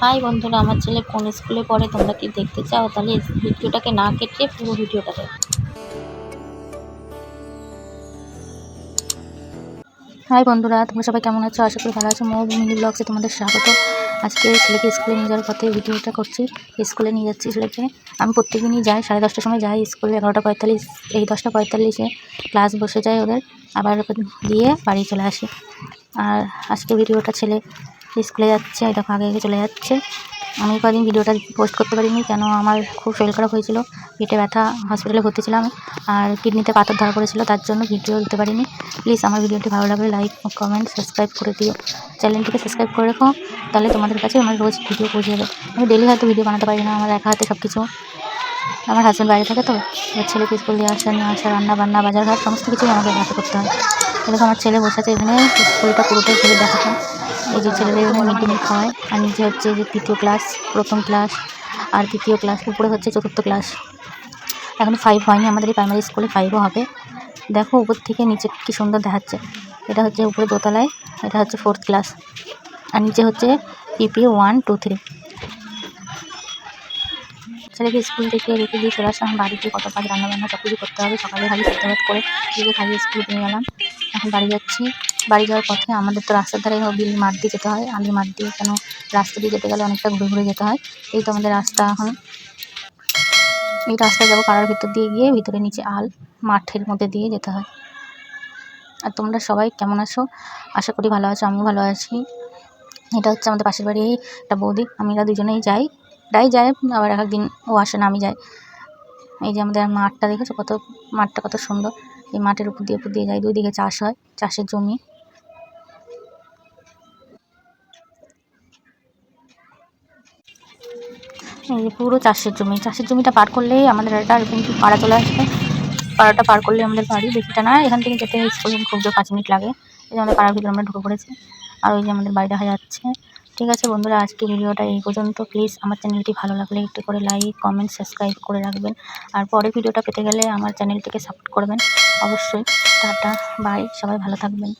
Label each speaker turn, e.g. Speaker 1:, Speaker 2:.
Speaker 1: High বন্ধুরা, আমার ছেলে কোন স্কুলে পড়ে, তোমরা কি দেখতে চাও? তাহলে ভিডিওটাকে না কেটে পুরো ভিডিওটা দেখো। হাই বন্ধুরা, তোমরা সবাই কেমন আছো? আশা করি ভালো আছো। মৌ মিনি ব্লগসে তোমাদের স্বাগত। আজকে ছেলেকে স্কুলে নিয়ে যাওয়ার পথে ভিডিওটা করছি। স্কুলে নিয়ে যাচ্ছি ছেলেকে। আমি প্রত্যেকদিনই যাই, সাড়ে দশটার সময় যাই স্কুলে, এগারোটা পঁয়তাল্লিশ, এই দশটা পঁয়তাল্লিশে ক্লাস বসে যায় ওদের। আবার দিয়ে বাড়ি চলে আসি। আর আজকে ভিডিওটা ছেলে স্কুলে যাচ্ছে দেখো আগে আগে চলে যাচ্ছে। আমি কদিন ভিডিওটা পোস্ট করতে পারিনি, কেন আমার খুব শরীর খারাপ হয়েছিল, পেটে ব্যথা হসপিটালে ভর্তি ছিলাম আর কিডনিতে পাথর ধরা পড়েছিল, তার জন্য ভিডিও দিতে পারিনি। প্লিজ আমার ভিডিওটি ভালো লাগলে লাইক কমেন্ট সাবস্ক্রাইব করে দিও। চ্যানেলটিকে সাবস্ক্রাইব করে রেখো, তাহলে তোমাদের কাছে আমার রোজ ভিডিও পৌঁছে যাবে। আমি ডেলি হয়তো ভিডিও বানাতে পারি না, আমার একা হাতে সব কিছু আমার হাজব্যান্ড বাইরে থাকে তো, এবার ছেলেকে স্কুল দিয়ে আসা নিয়ে আসা রান্না বান্না বাজার ঘাট সমস্ত কিছুই আমাকে হাতে করতে হয়। এরকম আমার ছেলে বসে আছে এখানে, স্কুলটা পুরোটাই ঘুরে দেখাতে এই যে ছেলেদের এখানে মিড ডে মিল খাওয়ায় আর নিচে হচ্ছে যে তৃতীয় ক্লাস প্রথম ক্লাস আর তৃতীয় ক্লাস উপরে হচ্ছে চতুর্থ ক্লাস এখনও ফাইভ হয়নি, আমাদের এই প্রাইমারি স্কুলে ফাইভও হবে। দেখো উপর থেকে নিচে কি সুন্দর দেখাচ্ছে। এটা হচ্ছে উপরে দোতলায়, এটা হচ্ছে ফোর্থ ক্লাস আর নিচে হচ্ছে পিপি ওয়ান টু থ্রি ছেলেকে স্কুল থেকে রেখে দিয়ে চলে আসলাম। বাড়িতে কত কাজ রান্না বান্না সব কিছু করতে হবে। সকালে খালি সেদ্ধ ভাত করে দিকে খাইয়ে স্কুলে নিয়ে গেলাম এখন বাড়ি যাচ্ছি। বাড়ি যাওয়ার পথে আমাদের তো রাস্তার ধারে বিল মাঠ দিয়ে যেতে হয়। আলি মাঠ দিয়ে কেন রাস্তা দিয়ে যেতে গেলে অনেকটা ঘুরে ঘুরে যেতে হয়। এই তো আমাদের রাস্তা এখন। এই রাস্তায় যাব পাড়ার ভিতর দিয়ে গিয়ে ভিতরে নিচে আল মাঠের মধ্যে দিয়ে যেতে হয়। আর তোমরা সবাই কেমন আছো? আশা করি ভালো আছো, আমিও ভালো আছি। এটা হচ্ছে আমাদের পাশের বাড়ি একটা বৌদি। আমরা দুজনেই যাই। প্রায় যায়, আবার এক একদিন ও আসে না, আমি যাই। এই যে আমাদের মাঠটা দেখেছ? কত মাঠটা কত সুন্দর। এই মাঠের উপর দিয়ে উপর দিয়ে যায় দুই দিকে চাষ হয়, চাষের জমি। এই যে পুরো চাষের জমি। চাষের জমিটা পার করলেই আমাদের একটা কিন্তু পাড়া চলে আসবে। পাড়াটা পার করলে আমাদের বাড়ি, বেশিটা না, এখান থেকে যেতে খুব জোর পাঁচ মিনিট লাগে। এই যে আমাদের পাড়ার ভিতরে আমরা ঢুকে পড়েছি। আর ওই যে আমাদের বাড়ি দেখা যাচ্ছে। ঠিক আছে বন্ধুরা, আজকে ভিডিওটা এই পর্যন্ত। প্লিজ আমার চ্যানেলটি ভালো লাগলে একটু করে লাইক কমেন্ট সাবস্ক্রাইব করে রাখবেন। আর পরের ভিডিওটা পেতে গেলে আমার চ্যানেলটিকে সাপোর্ট করবেন। অবশ্যই। টাটা বাই সবাই ভালো থাকবেন।